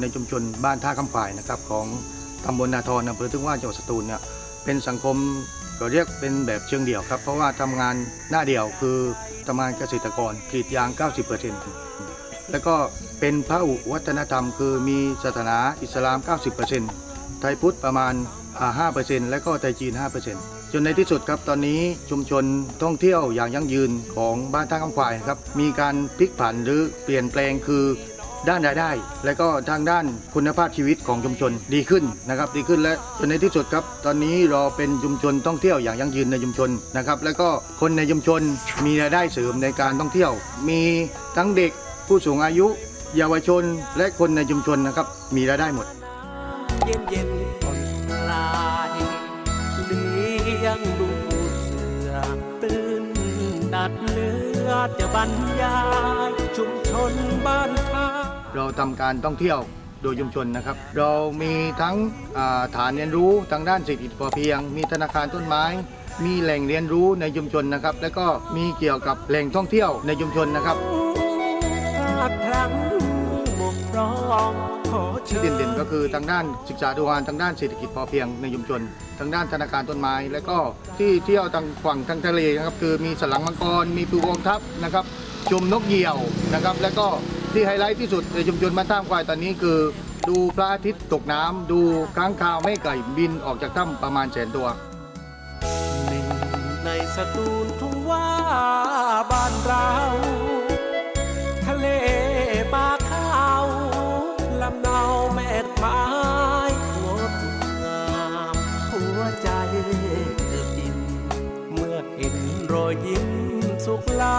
ในชุมชนบ้านท่าคำฝ่ายนะครับของตำบลนาทรอำเภอทุ่งว่าจังหวัดสตูลเนี่ยเป็นสังคมก็เรียกเป็นแบบเชิงเดี่ยวครับ เพราะว่าทำงานหน้าเดี่ยวคือทำงานเกษตรกรกรีดยาง 90%แล้วก็เป็นพระอุวัฒนธรรม คือมีศาสนาอิสลาม 90%ไทยพุทธประมาณอ่า5%และก็ไทยจีน 5%จนในที่สุดครับตอนนี้ชุมชนท่องเที่ยวอย่างยั่งยืนของบ้านท่าคำฝ่ายครับมีการพลิกผันหรือเปลี่ยนแปลงคือ ด้านรายได้ และก็ทางด้านคุณภาพชีวิตของชุมชนดีขึ้นนะครับดีขึ้นและจนในที่สุดครับ ตอนนี้เราเป็นชุมชนท่องเที่ยวอย่างยั่งยืนในชุมชนนะครับแล้วก็คนในชุมชนมีรายได้เสริมในการท่องเที่ยว มีทั้งเด็กผู้สูงอายุ เยาวชนและคนในชุมชนนะครับมีรายได้หมดเย็นเย็นผ่อนคลายเลี้ยงดูเสือตื่นดัดเลือดจะบรรยายชุมชนบ้านท่า เราทำการท่องเที่ยวโดยชุมชนนะครับ เรามีทั้งาฐานเรียนรู้ทางด้านเศรษฐกิจพอเพียง มีธนาคารต้นไม้ มีแหล่งเรียนรู้ในชุมชนนะครับ และก็มีเกี่ยวกับแหล่งท่องเที่ยวในชุมชนนะครับที่เด่นๆก็คือทางด้านศึกษาดูงานทางด้านเศรษฐกิจพอเพียงในชุมชน ทางด้านธนาคารต้นไม้ และก็ที่เที่ยวทางฝั่งทางทะเลนะครับคือมีสลังมังกรมีปูกองทัพนะครับชมนกเหยี่ยวนะครับ แล้วก็ ที่ไฮไลท์ที่สุดในชุมชนบ้านท่ามควายตอนนี้คือ ดูพระอาทิตย์ตกน้ำดูค้างคาวไม่ไก่บินออกจากถ้ำประมาณแสนตัว หนึ่งในสตูลทุ่งว่าบ้านเรา ทะเลปลาขาวลำเนาแม่กไม้งดงาม หัวใจเกิดดินเมื่อเห็นรอยยิ้มสุขล้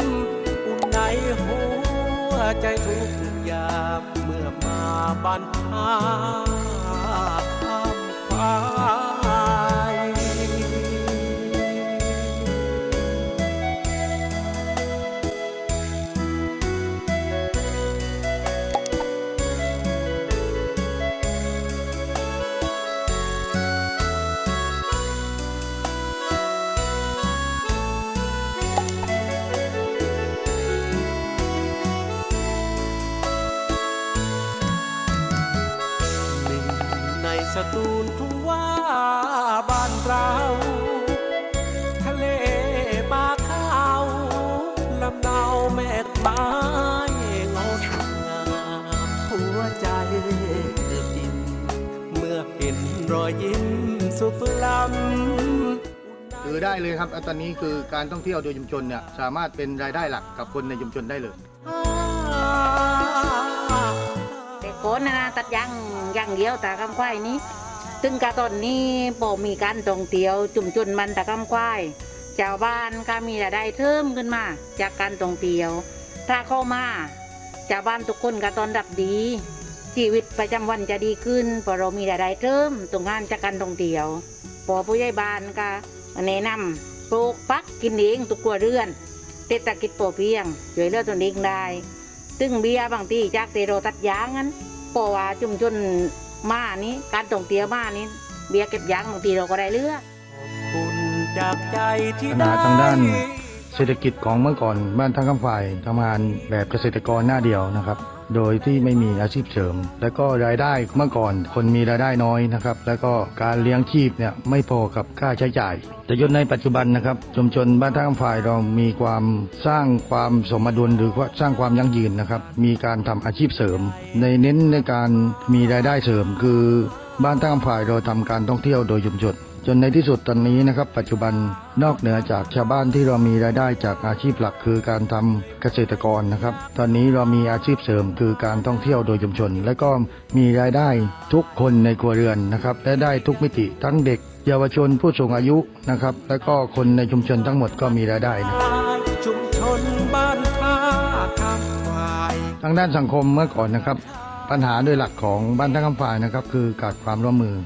ำอุ่นในหัว ใจทุกยามเมื่อมาบ้านท่าข้ามควา ตูลทุ่งว่าบ้านเรา ทะเลปลาขาวลำเนาแม่กไม้งดงามหัวใจเกิดดิน เมื่อเห็นรอยยิ้มสุขล้ำถือได้เลยครับตอนนี้คือการท่องเที่ยวโดยชุมชนเนี่ยสามารถเป็นรายได้หลักกับคนในชุมชนได้เลย แต่ก่อนนะนะตัดยางย่างเดียวตากำควายนี้ตึงกะตอนนี้พอมีการท่องเที่ยวจุ่มจุนมันตากำควายชาวบ้านก็มีรายได้เพิ่มขึ้นมา จากการท่องเที่ยว ถ้าเข้ามาชาวบ้านทุกคนก็ตอนรับดี ชีวิตประจำวันจะดีขึ้นเพราะเรามีรายได้เพิ่มตรงงานจากการท่องเที่ยวพอผู้ใหญ่บ้านก็แนะนำปลูกปักกินเองทุกครัวเรือนเศรษฐกิจพอเพียงช่วยเหลือตนเองได้ ตึงเบียร์บางทีจากเตโรตัดยางนั้นเพราะว่าชุมชนมานี้ การท่องเที่ยวมานี้ เบียร์เก็บยางบางทีเราก็ได้เลือกคุณจากใจที่ปัญได้หาทางด้าน เศรษฐกิจของเมื่อก่อนบ้านท่าคำฝ่ายทำงานแบบเกษตรกรหน้าเดียวนะครับ โดยที่ไม่มีอาชีพเสริม แล้วก็รายได้เมื่อก่อนคนมีรายได้น้อยนะครับ แล้วก็การเลี้ยงชีพเนี่ยไม่พอกับค่าใช้จ่าย แต่ยนในปัจจุบันนะครับชุมชนบ้านท่าคำฝ่ายเรามีความสร้างความสมดุลหรือว่าสร้างความยั่งยืนนะครับ มีการทำอาชีพเสริม ในเน้นในการมีรายได้เสริมคือบ้านท่าคำฝ่ายเราทำการท่องเที่ยวโดยชุมชน จนในที่สุดตอนนี้นะครับ ปัจจุบันนอกเหนือจากชาวบ้านที่เรามีรายได้จากอาชีพหลักคือการทำเกษตรกรนะครับ ตอนนี้เรามีอาชีพเสริมคือการท่องเที่ยวโดยชุมชน และก็มีรายได้ทุกคนในครัวเรือนนะครับและได้ทุกมิติทั้งเด็ก เยาวชนผู้สูงอายุนะครับ และก็คนในชุมชนทั้งหมดก็มีรายได้นะชุมชนบ้านท่าข้ามควายทางด้านสังคมเมื่อก่อนนะครับ ปัญหาโดยหลักของบ้านท่าคำฝ่ายนะครับ คือขาดความร่วมมือ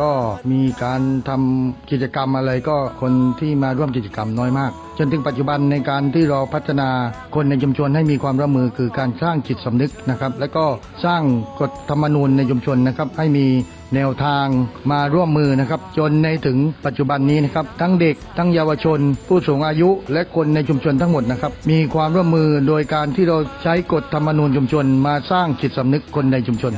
ก็มีการทำกิจกรรมอะไรก็คนที่มาร่วมกิจกรรมน้อยมาก จนถึงปัจจุบันในการที่เราพัฒนาคนในชุมชนให้มีความร่วมมือคือการสร้างจิตสำนึกนะครับ และก็สร้างกฎธรรมนูญในชุมชนนะครับ ให้มีแนวทางมาร่วมมือนะครับ จนในถึงปัจจุบันนี้นะครับ ทั้งเด็กทั้งเยาวชน ผู้สูงอายุ และคนในชุมชนทั้งหมดนะครับ มีความร่วมมือโดยการที่เราใช้กฎธรรมนูญชุมชน มาสร้างจิตสำนึกคนในชุมชน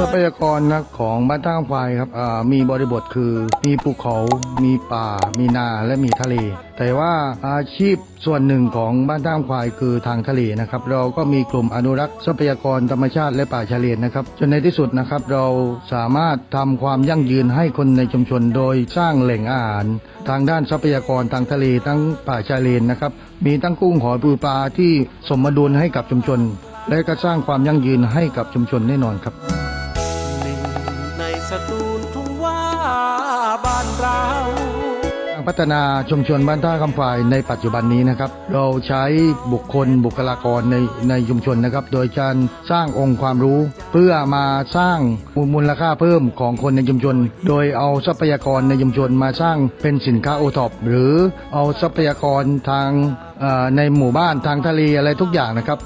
ทรัพยากรนะของบ้านท่าคำควายครับมีบริบทคือมีภูเขามีป่า มีนาและมีทะเล แต่ว่าอาชีพส่วนหนึ่งของบ้านท่าควายคือทางทะเลนะครับ เราก็มีกลุ่มอนุรักษ์ทรัพยากรธรรมชาติและป่าชายเลนนะครับจนในที่สุดนะครับเราสามารถทำความยั่งยืนให้คนในชุมชน โดยสร้างแหล่งอาหาร ทางด้านทรัพยากรทางทะเลทั้งป่าชายเลนนะครับมีทั้งกุ้งหอยปูปลาที่สมดุลให้กับชุมชน และก็สร้างความยั่งยืนให้กับชุมชนแน่นอนครับ พัฒนาชุมชนบ้านท่าคำฝายในปัจจุบันนี้นะครับ เราใช้บุคคลบุคลากรในในชุมชนนะครับ โดยการสร้างองค์ความรู้เพื่อมาสร้างมูลค่าเพิ่มของคนในชุมชน โดยเอาทรัพยากรในชุมชนมาสร้างเป็นสินค้าโอท็อปหรือเอาทรัพยากรทางในหมู่บ้านทางทะเลอะไรทุกอย่างนะครับ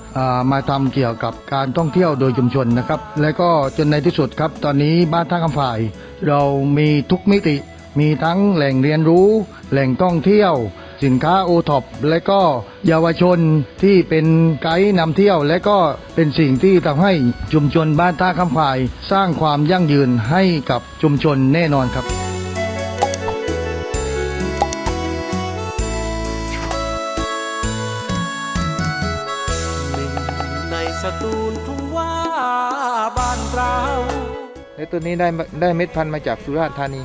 มาทำเกี่ยวกับการท่องเที่ยวโดยชุมชนนะครับ และก็จนในที่สุดครับ ตอนนี้บ้านท่าคำฝาย เรามีทุกมิติ มีทั้งแหล่งเรียนรู้ แหล่งท่องเที่ยว สินค้าโอท็อปและก็เยาวชนที่เป็นไกด์นำเที่ยว และก็เป็นสิ่งที่ทำให้ชุมชนบ้านท่าคำฝาย สร้างความยั่งยืนให้กับชุมชนแน่นอนครับหนึ่งในสตูลทุ่งว่าบ้านเราและตัวนี้ได้มาได้เม็ดพันธุ์มาจากสุราษฎร์ธานี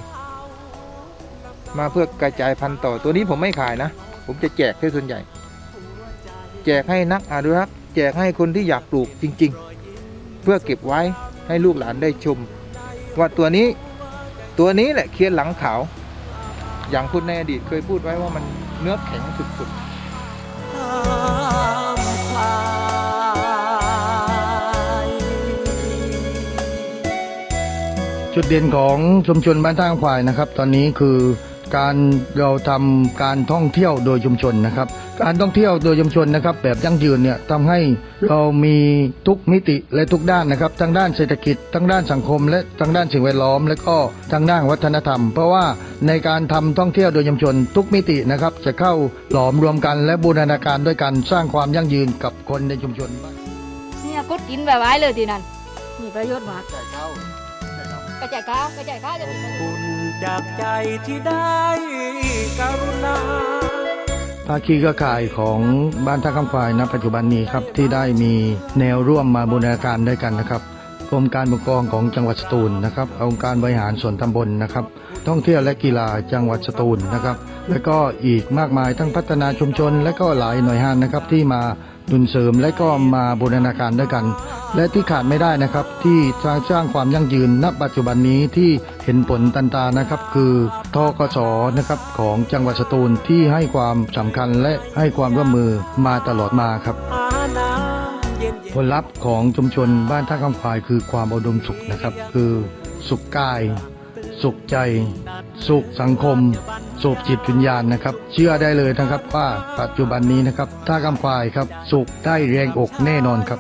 มาเพื่อกระจายพันธุ์ต่อตัวนี้ผมไม่ขายนะ ผมจะแจกให้ส่วนใหญ่ แจกให้นักอนุรักษ์แจกให้คนที่อยากปลูกจริง ๆ เพื่อเก็บไว้ให้ลูกหลานได้ชม ว่าตัวนี้ตัวนี้แหละเคียนหลังขาว อย่างคุณในอดีตเคยพูดไว้ว่ามันเนื้อแข็งสุดๆจุดเด่นของชุมชนบ้านท่าควายนะครับ ตอนนี้คือ การเราทำการท่องเที่ยวโดยชุมชนนะครับ การท่องเที่ยวโดยชุมชนนะครับ แบบยั่งยืนเนี่ยทำให้เรามีทุกมิติและทุกด้านนะครับทั้งด้านเศรษฐกิจทั้งด้านสังคม และทั้งด้านสิ่งแวดล้อม และก็ทั้งด้านวัฒนธรรม เพราะว่าในการทำท่องเที่ยวโดยชุมชน ทุกมิตินะครับ จะเข้าหลอมรวมกันและบูรณาการด้วยกันสร้างความยั่งยืนกับคนในชุมชนเนี่ยกดกินแบบไว้เลยทีนั้นมีประโยชน์มากกระจายข้าวกระจายข้าวจะมีประโยชน์บุญ จากใจที่ได้กรุณาภาคีเครือข่ายของบ้านท่าคำควายณปัจจุบันนี้ครับที่ได้มีแนวร่วมมาบูรณาการด้วยกันนะครับกรมการปกครองของจังหวัดสตูลนะครับองค์การบริหารส่วนตำบลนะครับ ท่องเที่ยวและกีฬาจังหวัดสตูลนะครับ และก็อีกมากมายทั้งพัฒนาชุมชน และก็หลายหน่วยงานนะครับที่มาดุลเสริมและก็มาบูรณาการด้วยกัน และที่ขาดไม่ได้นะครับที่สร้างสร้างความยั่งยืนณปัจจุบันนี้ที่เห็นผลตันตานะครับ คือทกสนะครับของจังหวัดสตูลที่ให้ความสำคัญและให้ความร่วมมือมาตลอดมาครับผลลัพธ์ของชุมชนบ้านท่าคำควายคือความอุดมสุขนะครับ คือสุขกาย สุขใจ สุขสังคม สุขจิตวิญญาณนะครับ เชื่อได้เลยนะครับว่าปัจจุบันนี้นะครับท่าคำควายครับ สุขได้แรงอกแน่นอนครับ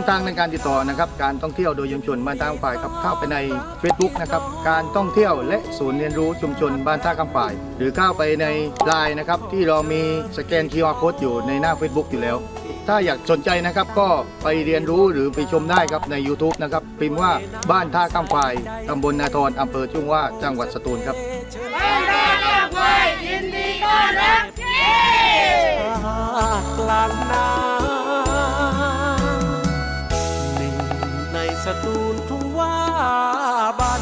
องทางในการติดต่อนะครับ การท่องเที่ยวโดยชุมชนบ้านท่าคำฝ่ายครับเข้าไปใน Facebook นะครับการท่องเที่ยวและศูนย์เรียนรู้ชุมชนบ้านท่าคำฝ่าย หรือเข้าไปในไลน์นะครับที่เรามีสแกน QR Code อยู่ในหน้า Facebook อยู่แล้ว ถ้าอยากสนใจนะครับก็ไปเรียนรู้หรือไปชมได้ครับใน YouTube นะครับพิมพ์ว่าบ้านท่าคำฝ่ายตำบลนาทรอำเภอจุงว่าจังหวัดสตูลครับกลางนาหนึ่งใน สตูลทุ่งว่าบ้าน